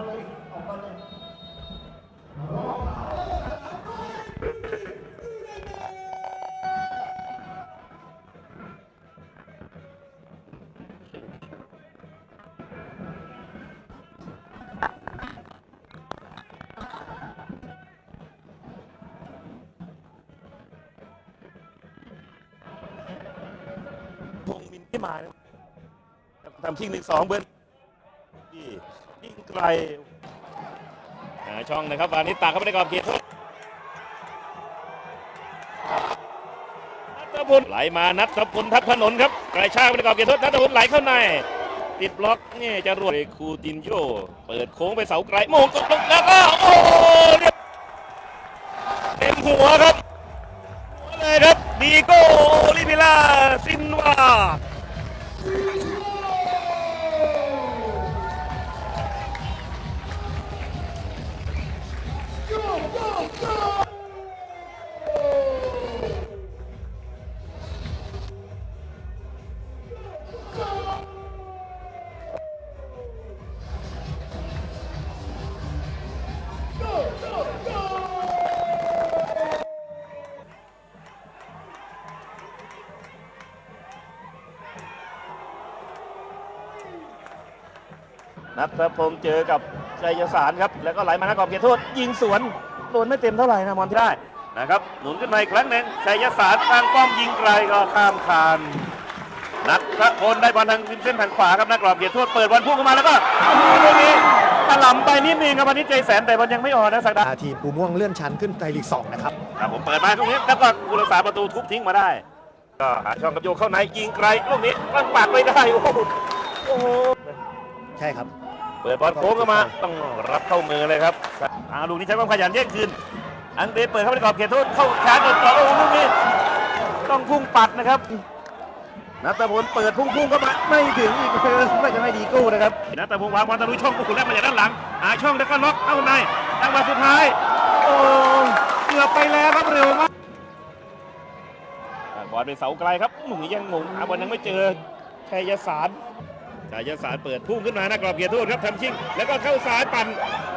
มาเลยออกมาเลยพงมินที่มาทำทิ้งหนึ่งสองเบิร์นที่ ยิงไกลหาช่องนะครับวานิตาเข้าไปในกรอบเขตโทษนัทบุญไหลมานัทพลทัพถนนครับกระชากไปในกรอบเขตโทษนัทบุญไหลเข้าใน ติดบล็อกนี่จะรวดคูตินโยเปิดโค้งไปเสาไกลโมงตกลงแล้วก็โอ้โหเรียบเต็มหัวครับหัวเลยครับดีโก้ลิพิลาซินวา นัทพงศ์เจอกับชัยสารครับแล้วก็ไหลมาหน้ากรอบเขตโทษ ยิงสวนโดนไม่เต็มเท่าไหร่นะมอนที่ได้นะครับหนุนขึ้นมาอีกครั้งหนึ่งชัยสารตั้งป้อมยิงไกลก็ข้ามคานนัทพลได้บอลทางริมเส้นทางขวาครับหน้ากรอบเขตโทษเปิดบอลพุ่งเข้ามาแล้วก็โอ้โหลูกนี้ถล่ำไปนิดนึงครับวันนี้ใจแสนแต่บอลยังไม่ออกนะสักดาทีมปูม่วงเลื่อนชั้นขึ้นไทยลีก2นะครับครับผมเปิดมาตรงนี้แล้วก็ผู้รักษาประตูทุบทิ้งมาได้ ก็หาช่องกับโยกเข้าในยิงไกลลูกนี้ตั้งปากไม่ได้โอ้โหโอ้โห ใช่ครับ เปิดบอลโค้งเข้ามาต้องรับเข้ามือเลยครับอาลูกนี้ใช้ความขยันแยกคืน อังเดเปิดเข้าไปในกรอบเขตโทษเข้าชาร์จต่อโอ้ลูกนี้ต้องพุ่งปัดนะครับนัตพลเปิดพุ่งพุ่งเข้ามาไม่ถึงอีกไม่จะไม่ดีกู้นะครับนัตพลวางบอลทะลุช่องกุ่นแล้วมาจากด้านหลังหาช่องแล้วก็ล็อกเข้าในจังหวะสุดท้ายโอ้เกือบไปแล้วครับเร็วมากบอลเป็นเสาไกลครับหนุ่มยังงงหาบอลยังไม่เจอชัยสาร ชายสารเปิดพุ่งขึ้นมาหน้ากรอบเกียรติโทษครับทำชิงแล้วก็เข้าซ้ายปั่น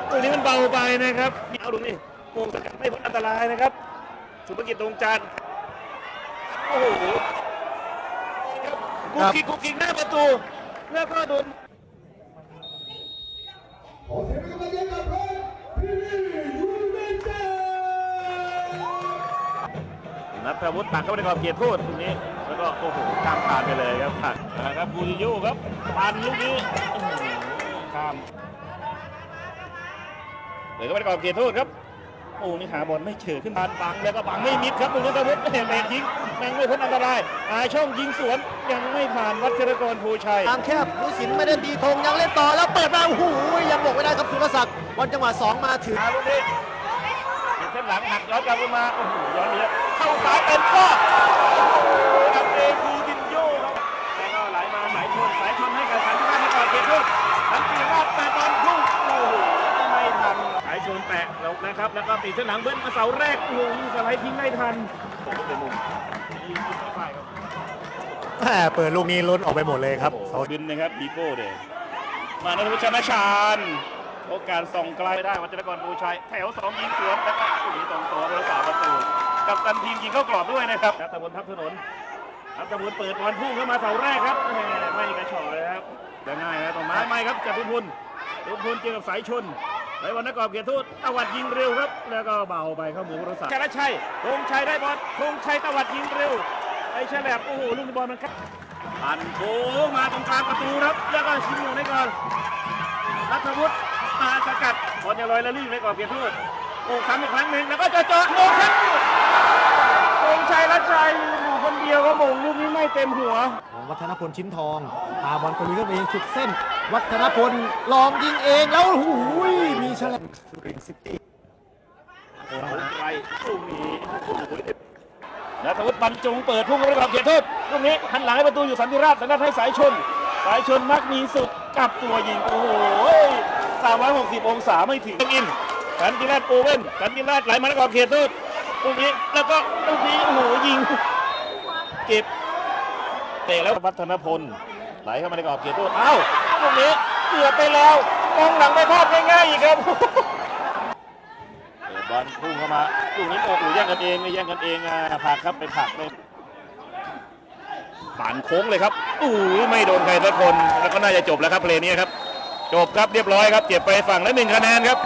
ตรงนี้มันเบาไปนะครับเอาดูนี่โมงสกัดไม่พ้นอันตรายนะครับ สุภกิจตรงจานโอ้โหกุกกิกกุกกิกหน้าประตู แล้วก็โดนนั ทวุฒิตักเข้าไปในกรอบเกียรติโทษตรงนี้ แล้วก็โอ้โหข้ามผ่านไปเลยครับผ่านนะครับบูริโยครับปั่นลูกนี้โอ้โหข้ามเปิดเข้าไปในกรอบเกียรติโทษครับโอ้นี่หาบอลไม่เฉยขึ้นมาบังแล้วก็บังไม่มิดครับตรงนี้ตะวุฒิเห็นแรงยิงแรงไม่พ้นอันตรายหาช่องยิงสวนยังไม่ผ่านวัชรกรภูชัยทางแคบผู้สินไม่ได้ดีธงยังเล่นต่อแล้วเปิดมาโอ้โหยังบอกไม่ได้ครับสุรศักดิ์บอลจังหวะ2มาถึงหาลูกนี้เป็นเส้นหลังหักย้อนกลับลงมาโอ้โหย้อนนี้ เข้าซ้ายเป็นก็กับเอคูดินโยครับแล้วก็ไหลมาสายชนสายชนให้กับสันติราชในก่อนเกมรุ่นสันติราชแปะบอลพุ่งโอ้โหไม่ทันสายชนแปะแล้วนะครับ แล้วก็ตีเส้นหลังเบิ้ลมาเสาแรกโอ้โหยิงสไลด์ทิ้งไม่ทันโอ้โหเป็นมุมยิงไม่ไปครับแหมเปิดลูกนี้ลุ้นออกไปหมดเลยครับโอ้โหบินนะครับบีโก้เดยมานัทวุฒิชนะชาญโอกาสส่องไกลได้วัชรกรภูชัยแถวสองยิงสวนแล้วก็อุ้ยตรงตัวรักษามประตู กับตันทีมยิงเข้ากรอบด้วยนะครับนัทบุญทับถนนนัทบุญเปิดบอลพุ่งเข้ามาเสาแรกครับแหมไม่กระชอกเลยครับจะง่ายนะตรงไม้ไม่ครับจับทุนพุนทุนพุนเจอกับสายชนไหลวันนักกอบเกียรติทูตตวัดยิงเร็วครับ แล้วก็เบาไปเข้าหมูรักษาชนะชัยธงชัยได้บอลธงชัยตวัดยิงเร็วไอ้ฉลับโอ้โหลูกบอลมันครับปั่นโค้งมาตรงกลางประตูครับ แล้วก็ชิงอยู่ในก่อนนัทวุฒิมาสกัดบอลจะลอยแล้วรีบในกรอบเกียรติทูต โอ้ค้ำอีกครั้งหนึ่งแล้วก็จะเจาะโอ้ครับธงชัยรัชชัยอยู่คนเดียวก็มงลูกนี้ไม่เต็มหัว ของวัฒนพลชิ้นทองพาบอลไปลุยเข้าไปเองสุดเส้น วัฒนพลลองยิงเองแล้วโอ้โหมีฉลับสุรินทร์ซิตี้โอ้โหไกลลูกนี้นัทวุฒิบรรจงเปิดพุ่งเข้าไปกับเขตโทษลูกนี้หันหลังให้ประตูอยู่สันติราชสันติราชให้สายชน สายชนมักมีสุดกลับตัวยิงโอ้โห360 องศาไม่ถึงอิน สันติราชโอเว่นสันติราชไหลมาแล้วกับเขตโทษลูกนี้แล้วก็ลูกนี้โอ้โหยิงเก็บเตะแล้ววัฒนพลไหลเข้ามาในกรอบเขตโทษเอ้าลูกนี้เกือบไปแล้วมองหนังไม่พลาดง่ายๆอีกครับบอลพุ่งเข้ามาลูกนี้โอ้โหแย่งกันเองไม่แย่งกันเองอะผักครับไปผักเลยป่านโค้งเลยครับอู้ยไม่โดนใครสักคนแล้วก็น่าจะจบแล้วครับเพลงนี้ครับจบครับเรียบร้อยครับเก็บไปฝั่งละหนึ่งคะแนนครับ